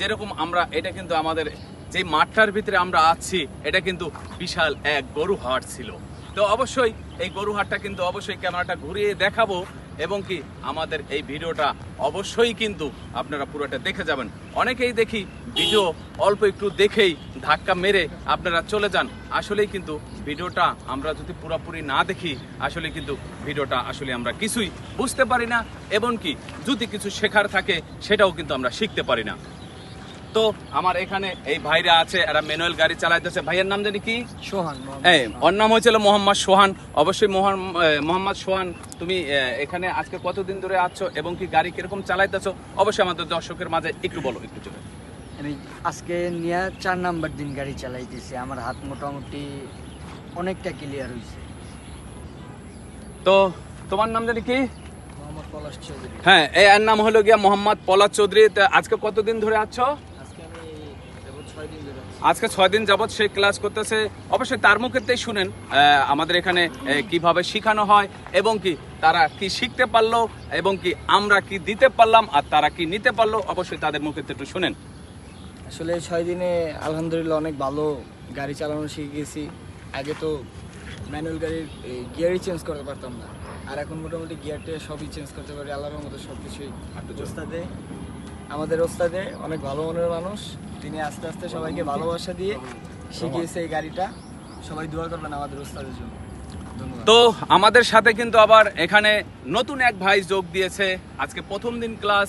যেরকম আমরা, এটা কিন্তু আমাদের যে মাঠটার ভিতরে আমরা আছি, এটা কিন্তু বিশাল এক গরু হাট ছিল। তো অবশ্যই এই গরু হাটটা কিন্তু অবশ্যই ক্যামেরাটা ঘুরিয়ে দেখাবো এবং কি আমাদের এই ভিডিওটা অবশ্যই কিন্তু আপনারা পুরোটা দেখে যাবেন। অনেকেই দেখি ভিডিও অল্প একটু দেখেই ধাক্কা মেরে আপনারা চলে যান। আসলেই কিন্তু ভিডিওটা আমরা যদি পুরোপুরি না দেখি, আসলে কিন্তু ভিডিওটা আসলে আমরা কিছুই বুঝতে পারি না এবং কি যদি কিছু শেখার থাকে, সেটাও কিন্তু আমরা শিখতে পারি না। তো আমার এখানে এই ভাইরা আছে এরা ম্যানুয়াল গাড়ি চালাইতেছে। ভাইয়ের নাম জানি কি? সোহান ওর নাম হয়েছিল মোহাম্মদ সোহান। অবশ্যই মোহাম্মদ সোহান তুমি এখানে আজকে কতদিন ধরে আছো এবং কি গাড়ি কীরকম চালাইতেছো? অবশ্যই আমাদের দর্শকের মাঝে একটু বলো একটু চলে আমি আজকে নিয়ে চার নাম্বার দিন গাড়ি চালাইতেছি। আমার হাত মোটামুটি অনেকটা ক্লিয়ার হয়েছে তো তোমার নাম জানি কি? হ্যাঁ এই এর নাম হলো গিয়া মোহাম্মদ পলাশ চৌধুরী। আজকে কতদিন ধরে আছো আজকে আমি যাব ছয় দিন ধরে আজকে ছয় দিন যাবৎ সে ক্লাস করতেছে। অবশ্যই তার মুখেতেই শুনেন আমাদের এখানে কীভাবে শেখানো হয় এবং কি তারা কি শিখতে পারল এবং কি আমরা কি দিতে পারলাম আর তারা কি নিতে পারল অবশ্যই তাদের মুখেতে একটু শুনেন। আসলে ছয় দিনে আলহামদুলিল্লাহ অনেক ভালো গাড়ি চালানো শিখে গেছি আগে তো ম্যানুয়াল গাড়ির গিয়ারই চেঞ্জ করতে পারতাম না। আর এখন মোটামুটি গিয়ারটা সবই চেঞ্জ করতে পারি আল্লাহর মতো সব কিছুই আমাদের ওস্তাদে অনেক ভালো মনের মানুষ। তিনি আস্তে আস্তে সবাইকে ভালোবাসা দিয়ে শিখিয়েছে এই গাড়িটা। সবাই দোয়া করবেন আমাদের ওস্তাদের জন্য। তো আমাদের সাথে কিন্তু আবার এখানে নতুন এক ভাই যোগ দিয়েছে। আজকে প্রথম দিন ক্লাস।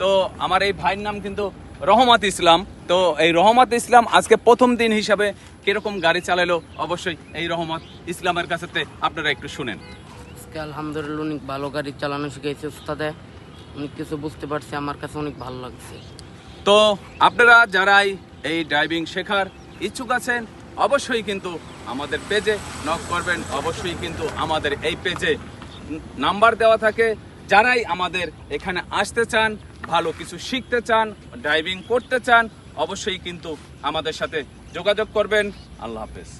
তো আমার এই ভাইয়ের নাম কিন্তু রহমত ইসলাম। তো এই রহমত ইসলাম আজকে প্রথম দিন হিসাবে কীরকম গাড়ি চালালো? অবশ্যই এই রহমত ইসলামের কাছে আপনারা একটু শুনেন। আজকে আলহামদুলিল্লাহ অনেক ভালো গাড়ি চালানো শিখেছে উস্তাদে অনেক কিছু বুঝতে পারছি, আমার কাছে অনেক ভালো লাগছে। তো আপনারা যারাই এই ড্রাইভিং শেখার ইচ্ছুক আছেন, অবশ্যই কিন্তু আমাদের পেজে নক করবেন, অবশ্যই কিন্তু আমাদের এই পেজে নাম্বার দেওয়া থাকে। যারাই আমাদের এখানে আসতে চান, ভালো কিছু শিখতে চান ড্রাইভিং করতে চান, অবশ্যই কিন্তু আমাদের সাথে যোগাযোগ করবেন। আল্লাহ হাফেজ।